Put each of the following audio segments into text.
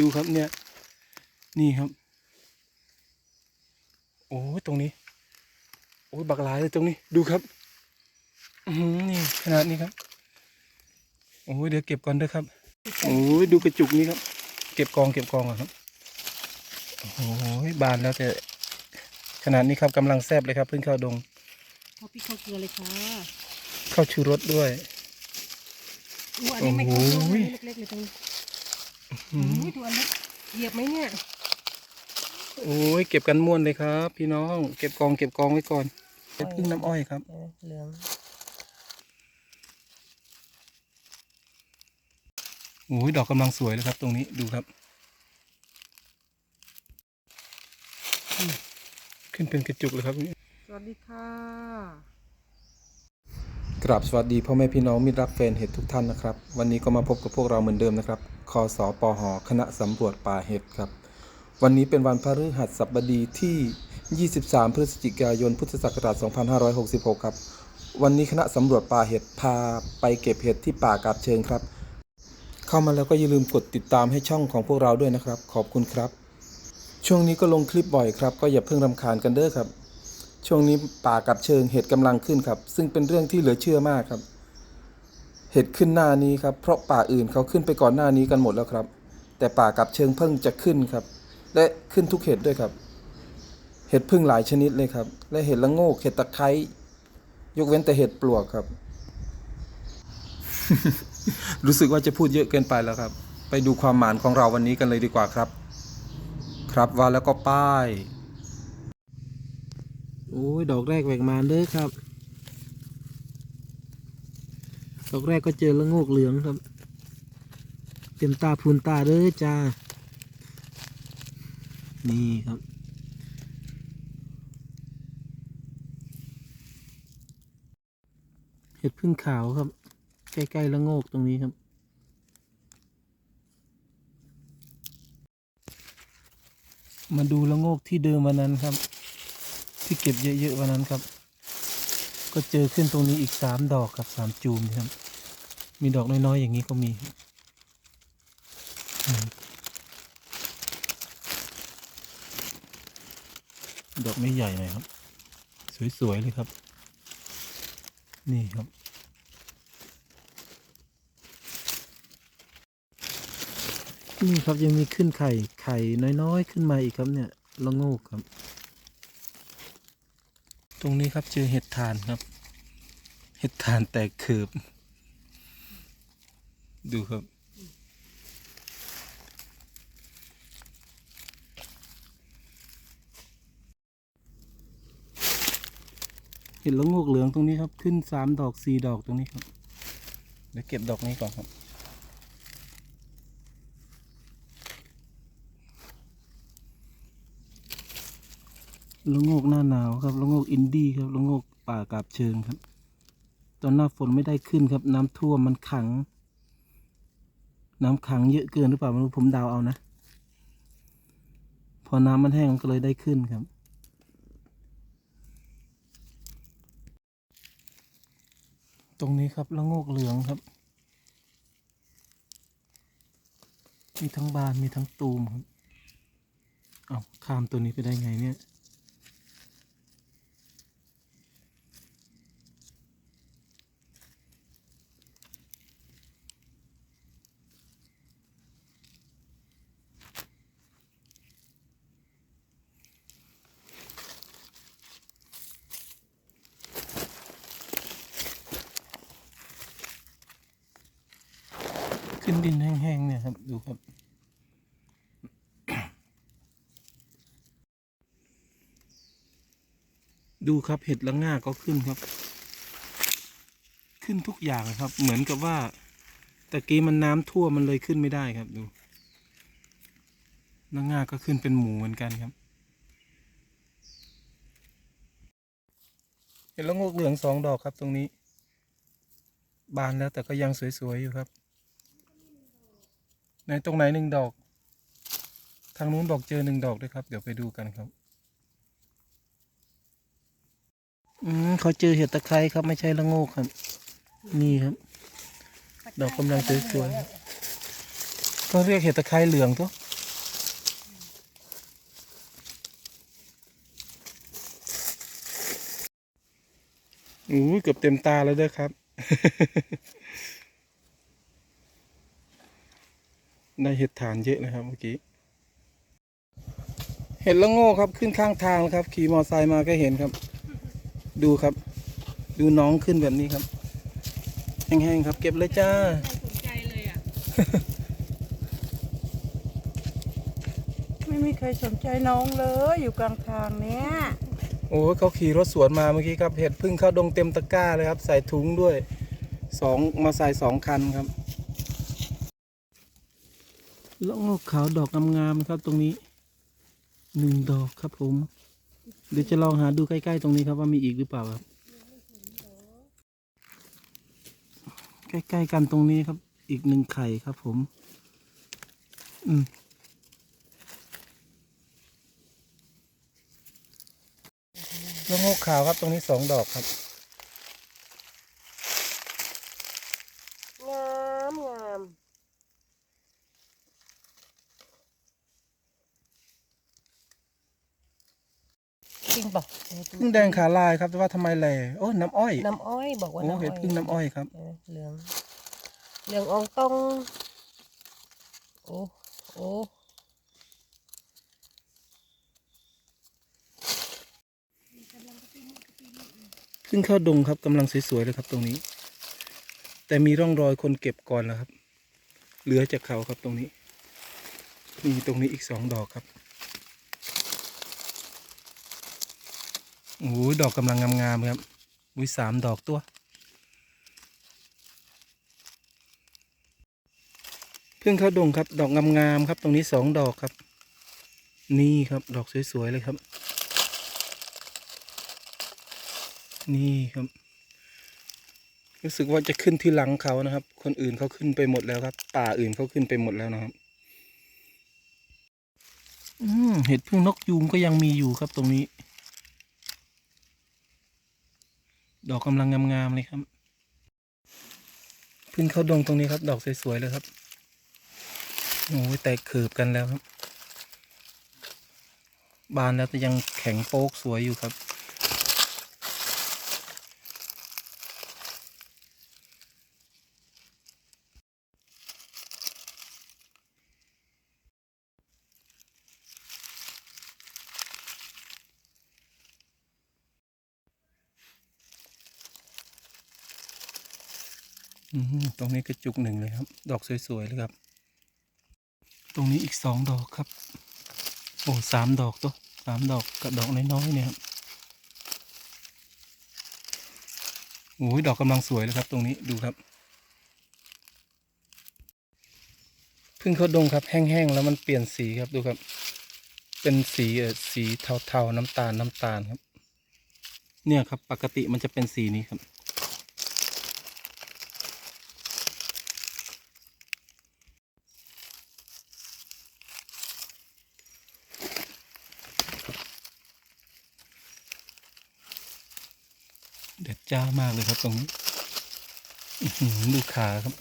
ดูครับเนี่ย นี่ครับ โอ้ยตรงนี้ โอ้ยบักหลายเลยตรงนี้ ดูครับอือหือนี่ขนาดนี้ครับ โอ้ยเดี๋ยวเก็บก่อนเด้อครับ โอ้ยดูกระจุกนี้ครับ เก็บกองเก็บกองก่อนครับ โอ้ยบานแล้วแต่ขนาดนี้ครับกำลังแซบเลยครับเพิ่งเข้าดงข้าวพริกข้าวเกลือเลยค่ะเข้าชูรสด้วยอู้อันนี้ไม่เข้าโอ้ลูกโหอันนี้เล็กๆเลยตรงนี้ อืมอุ้ยตัวอันนี้เหยียบไหมเนี่ยโอ้ยเก็บกันม่วนเลยครับ พี่น้อง เก็บกองเก็บกองไว้ก่อนเป็นพึ่งน้ำอ้อยครับเออเหลืองโอ้ยดอกกำลังสวยเลยครับตรงนี้ดูครับอืมขึ้นเป็นกระจุกเลยครับสวัสดีค่ะ กราบสวัสดีพ่อแม่พี่น้องมิตรรักแฟนเห็ดทุกท่านนะครับ วันนี้ก็มาพบกับพวกเราเหมือนเดิมนะครับคอสอปอหอคณะสำรวจป่าเห็ดครับ วันนี้เป็นวันพฤหัสบดีที่ 23 พฤศจิกายนพุทธศักราช 2566 ครับ วันนี้คณะสำรวจป่าเห็ดพาไปเก็บเห็ดที่ป่ากาบเชิงครับ เข้ามาแล้วก็อย่าลืมกดติดตามให้ช่องของพวกเราด้วยนะครับ ขอบคุณครับ ช่วงนี้ก็ลงคลิปบ่อยครับ ก็อย่าเพิ่งรำคาญกันเด้อครับ ช่วงนี้ป่ากับเชิงเห็ดกำลังขึ้นครับ ซึ่งเป็นเรื่องที่เหลือเชื่อมากครับ เห็ดขึ้นหน้านี้ครับ เพราะป่าอื่นเขาขึ้นไปก่อนหน้านี้กันหมดแล้วครับ แต่ป่ากับเชิงเพิ่งจะขึ้นครับ และขึ้นทุกเห็ดด้วยครับ เห็ดพึ่งหลายชนิดเลยครับ และเห็ดละโงกเห็ดตะไคร้ยกเว้นแต่เห็ดปลวกครับ รู้สึกว่าจะพูดเยอะเกินไปแล้วครับ ไปดูความหมานของเราวันนี้กันเลยดีกว่าครับ ครับว่าแล้วก็ป้าย โอ้ยดอกแรกแหวกมาเด้อครับ ดอกแรกก็เจอละโงกเหลืองครับ เต็มตาพูนตาเด้อจ้า นี่ครับเห็ดพึ่งขาวครับ ใกล้ๆละโงกตรงนี้ครับมาดูละโงกที่เดิมวันนั้นครับ ที่เก็บเยอะๆวันนั้นครับ ก็เจอขึ้นตรงนี้อีกสามดอกครับสามจูมครับ มีดอกน้อยๆอย่างนี้ก็มีดอกไม่ใหญ่หน่อยครับ สวย ๆ เลยครับ นี่ครับ นี่ครับยังมีขึ้นไข่ไข่น้อย ๆ ขึ้นมาอีกครับเนี่ยละโงกครับ ตรงนี้ครับเจอเห็ดทานครับ เห็ดทานแตกเขือบดูครับ เห็ดละโงกเหลืองตรงนี้ครับ ขึ้นสามดอกสี่ดอกตรงนี้ครับ เดี๋ยวเก็บดอกนี้ก่อนครับ ละโงกหน้าหนาวครับละโงกอินดี้ครับละโงกป่ากาบเชิงครับ ตอนหน้าฝนไม่ได้ขึ้นครับ น้ำท่วมมันขัง น้ำขังเยอะเกินหรือเปล่าไม่รู้ผมเดาเอานะ พอน้ำมันแห้งมันก็เลยได้ขึ้นครับตรงนี้ครับละโงกเหลืองครับ มีทั้งบานมีทั้งตูมครับ เอาข้ามตัวนี้ไปได้ไงเนี่ย ขึ้นดินแห้งๆเนี่ยครับ ดูครับ ดูครับเห็ดละง่าก็ขึ้นครับ ขึ้นทุกอย่างครับ เหมือนกับว่าตะกี้มันน้ำท่วมมันเลยขึ้นไม่ได้ครับดูละง่าก็ขึ้นเป็นหมูเหมือนกันครับเห็ดละงกเหลืองสองดอกครับตรงนี้ บานแล้วแต่ก็ยังสวยๆอยู่ครับ ในตรงไหนหนึ่งดอก ทางนู้นบอกเจอหนึ่งดอกด้วยครับ เดี๋ยวไปดูกันครับอืมเขาเจอเห็ดตะไคร้ครับไม่ใช่ละโงกครับ นี่ครับ ดอกกำลังสวยๆก็เรียกเห็ดตะไคร้เหลืองตัวอู้เกือบเต็มตาแล้วด้วยครับ ได้เห็ดฐานเยอะนะครับเมื่อกี้ เห็ดละโง่ครับขึ้นข้างทางครับ ขี่มอไซค์มาก็เห็นครับ ดูครับ ดูน้องขึ้นแบบนี้ครับ แห้งๆครับ เก็บเลยจ้าสนใจเลยอะ ไม่มีใครสนใจน้องเลยอยู่กลางทางเนี้ยโอ้ยเขาขี่รถสวนมาเมื่อกี้ครับ เห็ดพึ่งเข้าดงเต็มตะกร้าเลยครับ ใส่ถุงด้วยสองมาใส่สองคันครับ ละโงกขาวดอกงามๆครับตรงนี้หนึ่งดอกครับผม เดี๋ยวจะลองหาดูใกล้ๆตรงนี้ครับว่ามีอีกหรือเปล่าครับ ใกล้ๆกันตรงนี้ครับ อีกหนึ่งไข่ครับผม อืมละโงกขาวครับตรงนี้สองดอกครับ งามงาม จริงป่ะพึ่งแดงขาลายครับแต่ว่าทำไมแหล่โอ้น้ำอ้อยน้ำอ้อยบอกว่าโอ้น้ำอ้อยเห็ดพึ่งน้ำอ้อยครับเออเหลือง เหลืองอองตองโอ้โอ้พึ่งเข้าดงครับกำลังสวยๆเลยครับตรงนี้ แต่มีร่องรอยคนเก็บก่อนแล้วครับ เหลือจากเขาครับตรงนี้ มีตรงนี้อีกสองดอกครับ โอ้ดอกกำลังงามๆครับอุ้ยสามดอกตัว เพึ่งเข้าดงครับ ดอกงามๆครับ ตรงนี้สองดอกครับ นี่ครับ ดอกสวยๆเลยครับ นี่ครับ รู้สึกว่าจะขึ้นที่หลังเขานะครับ คนอื่นเขาขึ้นไปหมดแล้วครับ ป่าอื่นเขาขึ้นไปหมดแล้วนะครับอืมเห็ดพึ่งนกยูงก็ยังมีอยู่ครับตรงนี้ ดอกกำลังงามๆเลยครับ พื้นเข้าดงตรงนี้ครับ ดอกสวยๆเลยครับโอ้ยแตกเขือบกันแล้วครับ บานแล้วแต่ยังแข็งโป๊กสวยอยู่ครับ ตรงนี้กระจุกหนึ่งเลยครับ ดอกสวยๆเลยครับ ตรงนี้อีกสองดอกครับ โอ้สามดอกตัวสามดอกกับดอกน้อยๆเนี่ยครับโอ้ยดอกกำลังสวยเลยครับ ตรงนี้ดูครับเพึ่งเขาดงครับ แห้งๆแล้วมันเปลี่ยนสีครับดูครับ เป็นสีเออสีเทาๆน้ำตาลน้ำตาลครับ เนี่ยครับ ปกติมันจะเป็นสีนี้ครับ จ้ามากเลยครับตรงนี้ดูขาครับ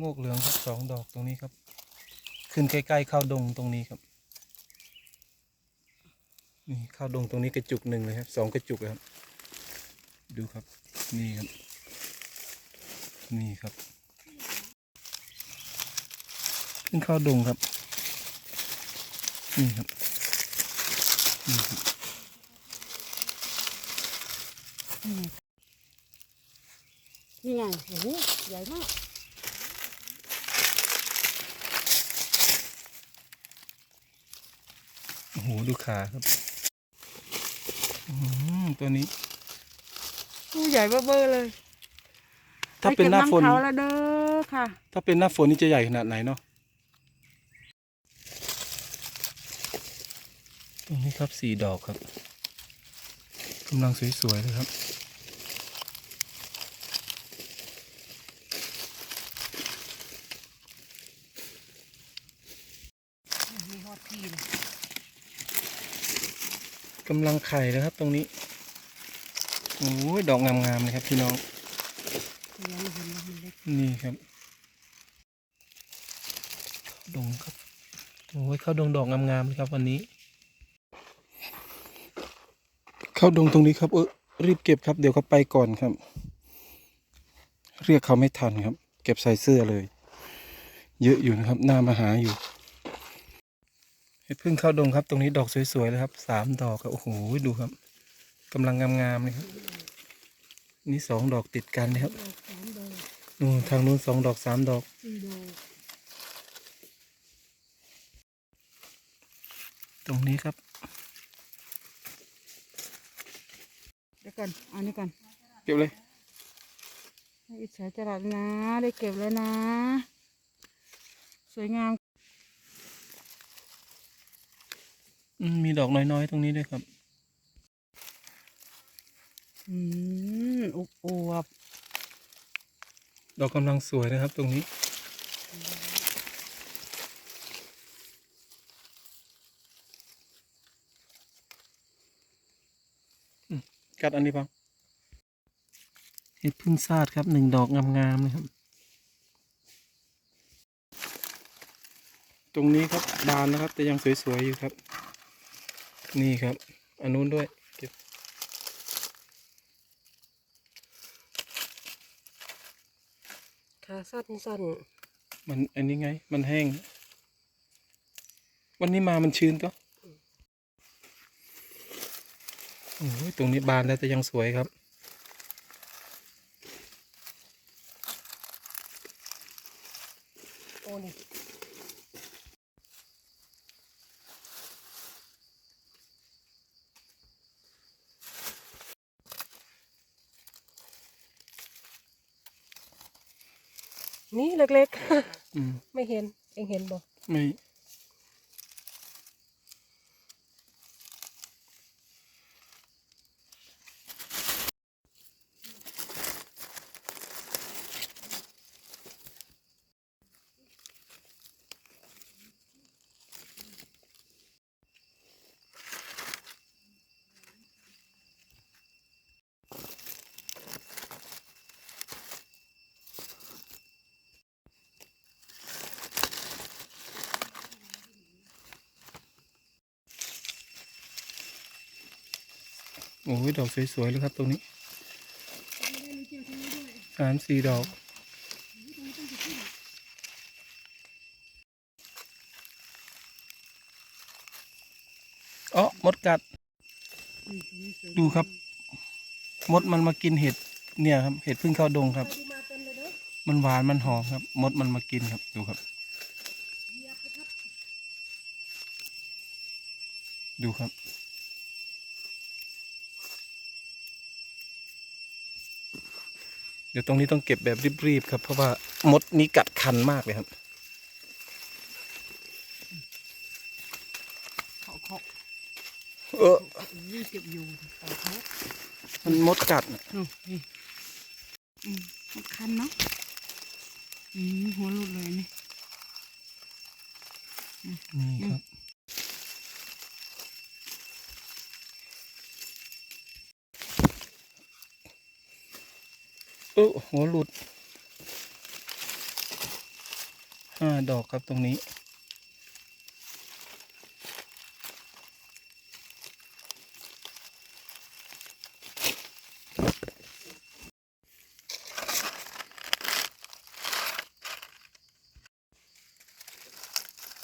งอกเหลืองครับสองดอกตรงนี้ครับ ขึ้นใกล้ๆเข้าดงตรงนี้ครับ นี่เข้าดงตรงนี้กระจุกหนึ่งเลยครับสองกระจุกเลยครับ ดูครับ นี่ครับ นี่ครับ ขึ้นเข้าดงครับ นี่ครับ นี่ไงโอ้โหใหญ่มากโอ้โหดูขาครับอืมตัวนี้ผู้ใหญ่เบ้อๆเลย ถ้าเป็นหน้าฝนไปก็บำเขาแล้วเด้อค่ะ ถ้าเป็นหน้าฝนนี่จะใหญ่ขนาดไหนเนาะ ต รับสี่ดอกครับกำลังสวยๆเลยครับ มีฮอตทีเลยกำลังไข่เลยครับตรงนี้ โอ้ยดอกงามๆเลยครับพี่น้อง ยังไม่เห็นว่ามันเล็กนี่ครับดงครับโอ้ยเข้าดงดอกงามๆเลยครับวันนี้ เข้าดงตรงนี้ครับเออรีบเก็บครับ เดี๋ยวเขาไปก่อนครับ เรียกเขาไม่ทันครับ เก็บใส่เสื้อเลย เยอะอยู่นะครับหน้ามาหาอยู่เห็ดพึ่งเข้าดงครับ ตรงนี้ดอกสวยๆเลยครับสามดอกครับโอ้โหดูครับกำลังงามๆเลยครับ นี่สองดอกติดกันนะครับนู่นทางนู้นสองดอกสามดอกตรงนี้ครับ ดี๋ยวก่อนเอานี่ก่อนเก็บเลยให้อิจฉาจรัสนะ ได้เก็บแล้วนะ สวยงามอืมมีดอกน้อยๆ ตรงนี้ด้วยครับ อืมอุบอวบดอกกำลังสวยนะครับตรงนี้ กัดอันนี้ปังเห็ดพึ่งซาดครับหนึ่งดอกงามๆเลยครับ ตรงนี้ครับบานนะครับ แต่ยังสวยๆอยู่ครับ นี่ครับ อันนู้นด้วยเก็บขาสั้นสั้นมันอันนี้ไง มันแห้ง วันนี้มามันชื้นก็โอ้ย ตรงนี้บานแล้วแต่ยังสวยครับ โอ้นี่นี่เล็กอืมๆไม่เห็น เองเห็นบ่ไม่ โอ้ยดอกสวยๆเลยครับตรงนี้สามสี่ดอกอ๋อมดกัด ดูครับ มดมันมากินเห็ดเนี่ยครับ เห็ดพิ่งเข้าดงครับ มันหวานมันหอมครับ มดมันมากินครับดูครับ ดูครับ เดี๋ยวตรงนี้ต้องเก็บแบบรีบๆครับ เพราะว่ามดนี้กัดคันมากเลยครับเขาเขาเออนี่เก็บอยู่เขาเขามันมดกัดน่ะอืมนี่อืมมันคันเนาะอืมหัวหลุดเลยนี่นี่ครับ ออหัวหลุดห้าดอกครับตรงนี้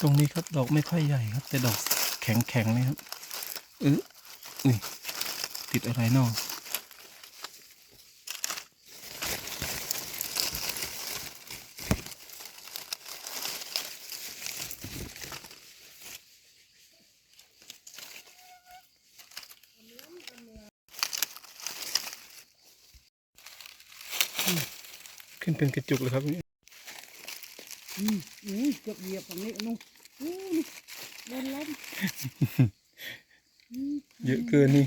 ตรงนี้ครับดอกไม่ค่อยใหญ่ครับ แต่ดอกแข็งแข็งๆเลยครับเอออุ้ยติดอะไรนอขึ้น เป็นกระจุกเลยครับนี่อืมอืมเกือบเหยียบฝั่งนี้นู่นอู้นี่โดนล้มอืมเยอะเกินนี่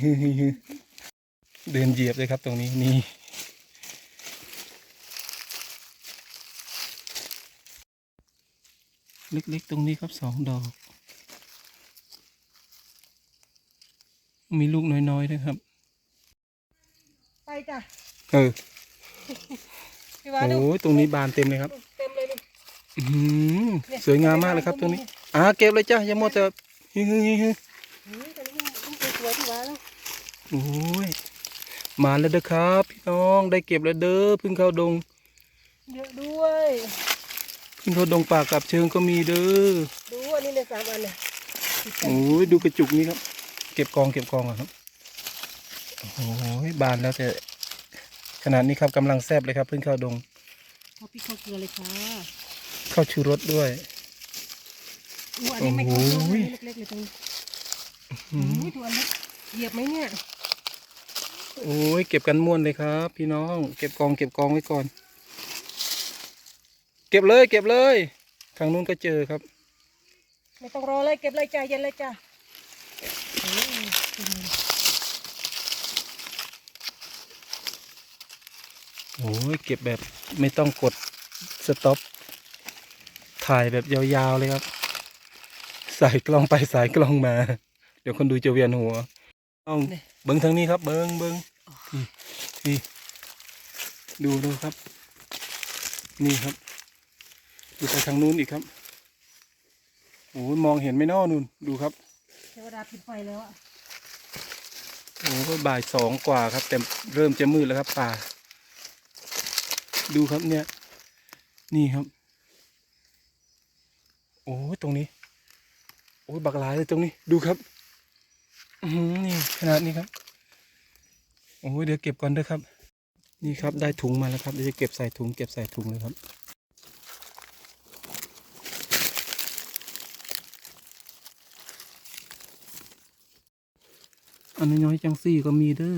เดินเหยียบเลยครับตรงนี้นี่เล็กๆ ตรงนี้ครับสองดอก มีลูกน้อยๆด้วยครับ ไปจ้ะ เออ พี่ว่าโอ้ดูยตรงนี้บานเต็มเลยครับเต็มเลยนี่อื้อหือเนี่ยสวยงามมากเลยครับตรงนี้อ่าเก็บเลยจ้ะอย่ามัวแต่ฮิฮึฮิฮึอืมแต่นี่มันสวยๆพี่ว่าแล้วโอ้ยมาแล้วเด้อครับ พี่น้องได้เก็บแล้วเด้อเพึ่งเข้าดงเยอะด้วยเพึ่งเข้าดงป่ากับเชิงก็มีเด้อดูอันนี้ในสามอันเนี่ยโอ้ยดูกระจุกนี้ครับ เก็บกองเก็บกองก่อนครับโอ้ยบานแล้วแต่ข นาดนี้ครับกำลังแซบเลยครับเพึ่งเข้าดงเอาพริกข้าวเกลือเลยค่ะเข้าชูรสด้วยอู้อันนี้ไม่เข้าโอ้ลงโหอันนี้เล็กๆเลยตรงนี้อืมอุ้ยตัวอันนี้เหยียบไหมเนี่ยโอ้ยเก็บกันม่วนเลยครับ พี่น้อง เก็บกองเก็บกองไว้ก่อน เก็บเลย เก็บเลยทางนู้นก็เจอครับ ไม่ต้องรอเลยเก็บเลยจ้าเย็นเลยจ้าโอ้ย โอ้ยเก็บแบบไม่ต้องกดสต็อปถ่ายแบบยาวๆเลยครับใส่กล้องไปสายกล้องมา เดี๋ยวคนดูจะเวียนหัวต้องเบิ้งทางนี้ครับ เบิ้งเบิ้งนี่นี่ดูดูครับ นี่ครับ ดูไปทางนู้นอีกครับโอ้ยมองเห็นไหม่นอนู่นดูครับเทวดาปิดไฟแล้วอะโอ้ยบ่ายสองกว่าครับ แต่เริ่มจะมืดแล้วครับป่า ดูครับเนี่ย นี่ครับ โอ้ตรงนี้ โอ้บักหลายเลยตรงนี้ ดูครับนี่ขนาดนี้ครับ โอ้เดี๋ยวเก็บก่อนเด้อครับ นี่ครับได้ถุงมาแล้วครับเดี๋ยวจะเก็บใส่ถุงเก็บใส่ถุงเลยครับอันน้อยจังซี่ก็มีเด้อ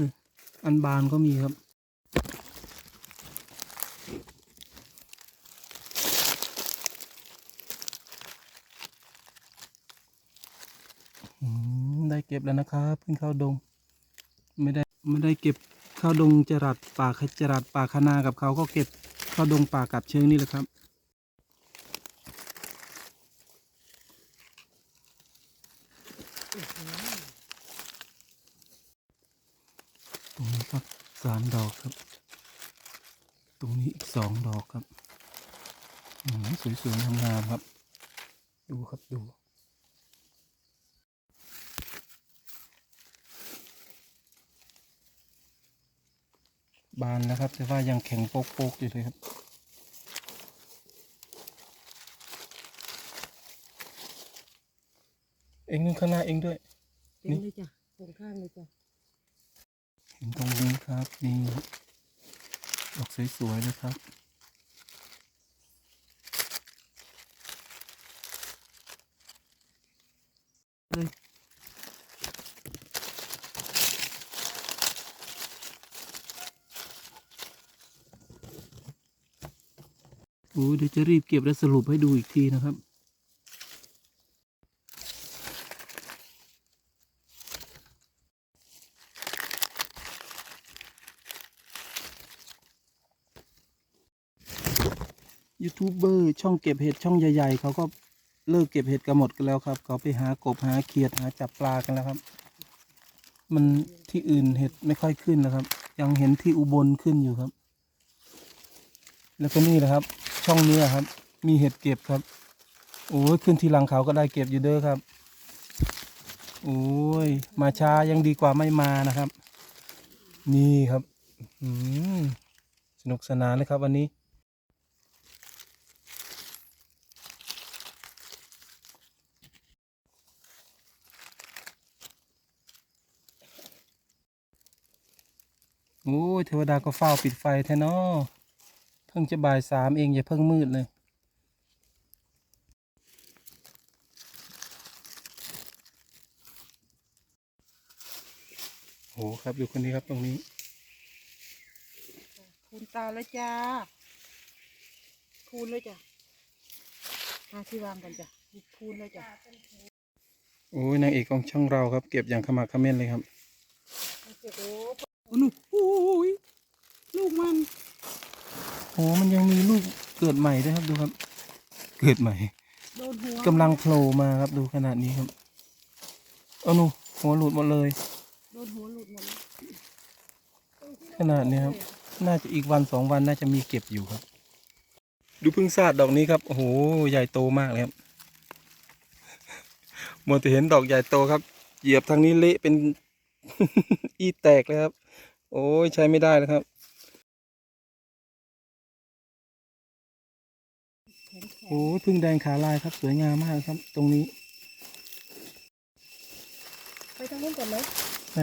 อันบานก็มีครับ อืมได้เก็บแล้วนะครับเพิ่งเข้าดง ไม่ได้ไม่ได้เก็บข้าวดงจรัดป่าจรัดป่าคนากับเขาก็เก็บข้าวดงป่ากับเชิงนี่แหละครับ ตรงนี้ครับสามดอกครับ ตรงนี้อีกสองดอกครับอืมสวยๆงามๆครับ ดูครับดู บานแล้วครับ แต่ว่ายังแข็งโป๊กๆอยู่เลยครับ เองนึงข้างหน้าเองด้วย เต็มเลยจ้ะตรงข้างเลยจ้ะเห็นตรงนี้ครับนี่ดอกสวยๆเลยครับ โอ้เดี๋ยวจะรีบเก็บและสรุปให้ดูอีกทีนะครับ ยูทูบเบอร์ช่องเก็บเห็ดช่องใหญ่ ๆ เขาก็เลิกเก็บเห็ดกันหมดกันแล้วครับ เขาไปหากบหาเขียดหาจับปลากันแล้วครับ มันที่อื่นเห็ดไม่ค่อยขึ้นแล้วครับ ยังเห็นที่อุบลขึ้นอยู่ครับ แล้วก็นี่แหละครับ ช่องนี้อครับ มีเห็ดเก็บครับ โอ้ยขึ้นที่หลังเขาก็ได้เก็บอยู่เด้อครับ โอ้ย มาช้ายังดีกว่าไม่มานะครับ นี่ครับอืมสนุกสนานเลยครับวันนี้ โอ้ยเทวดาก็เฝ้าปิดไฟแท้เนอ เพิ่งจะบ่ายสามเองอย่าเพิ่งมืดเลยโหครับดูคนนี้ครับตรงนี้ คูณตาแล้วจ้า คูณเลยจ้ะหาที่วางกันจ้ะคูณเลยจ้ะโอ้ยนางเอกของช่องเราครับ เก็บอย่างขมักเขม้นเลยครับโอ้หนูโอ้ยลูกมัน โอ้มันยังมีลูกเกิดใหม่ด้วยครับดูครับ เกิดใหม่โดนหัวกำลังโผล่มาครับดูขนาดนี้ครับเอาหนูหัวหลุดหมดเลย โดนหัวหลุดหมดแล้วขนาดนี้ครับ น่าจะอีกวันสองวันน่าจะมีเก็บอยู่ครับ ดูพึ่งซาดดอกนี้ครับโอ้โหใหญ่โตมากเลยครับมัวแต่เห็นดอกใหญ่โตครับ เหยียบทางนี้เละเป็น อีแตกเลยครับ โอ้ยใช้ไม่ได้แล้วครับ อ้ยพึ่งแดงขาลายครับสวยงามมากครับ ตรงนี้ ไปทางนู้นก่อนไหมไหน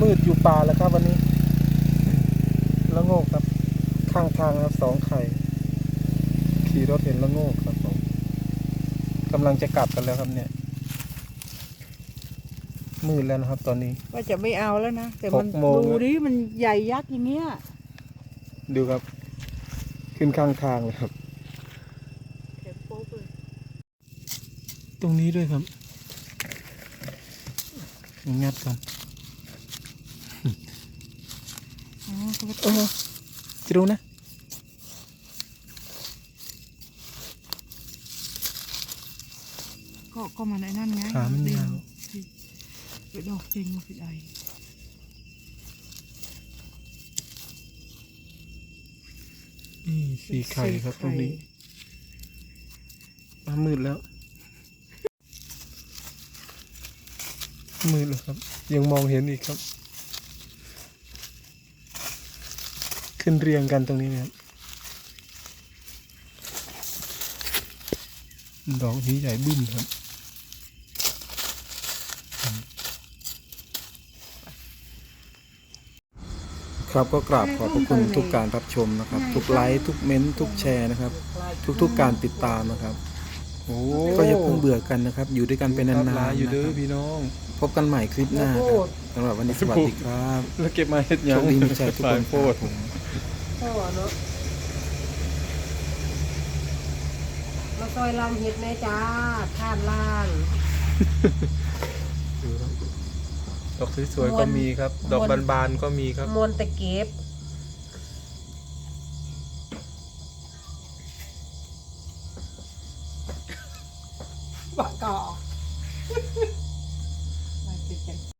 มืดอยู่ป่าแล้วครับวันนี้ แล้วโงกครับ ข้างทางครับสองไข่ ขี่รถเห็นแล้วโงกครับผมกำลังจะกลับกันแล้วครับเนี่ย มืดแล้วนะครับ ตอนนี้ๆว่าจะไม่เอาแล้วนะ แต่มันหกโมงดูแล้ว ดิมันใหญ่ยักษ์อย่างเงี้ย ดูครับ ขึ้นข้างทางเลยครับแข็งโป๊กเลยตรงนี้ด้วยครับงัดก่อนอ๋อเขาก็เออจะดูนะก็ก็มันไอ้นั่นไงขามันยาวที่ไปดอกจริงมาผิดไอ นี่สีไข่ครับตรงนี้มามืดแล้ว มืดแล้วครับ ยังมองเห็นอีกครับ ขึ้นเรียงกันตรงนี้นะครับดอกนี้ใหญ่บึ้มครับ ครับก็กราบขอบพระคุณทุกการรับชมนะครับ ทุกไลค์ทุกเม้นต์ทุกแชร์นะครับ ทุกๆการติดตามนะครับก็อย่าเพิ่งเบื่อกันนะครับ อยู่ด้วยกันเป็นนานๆอยู่นะเด้คอรับพี่น้อง พบกันใหม่คลิปหน้าครับสำหรับวันนี้สวัสดีครับแล้วเก็บมาเฮ็ดหโชยังคดีมีชัยทุกคนโพครัดบผม พ่อเนาะมาซอยลำเห็ดแม่จ้าข้านล่างดูครับ ดอกสวยๆก็มีครับ ดอกบานๆก็มีครับ มวนตะเก็บ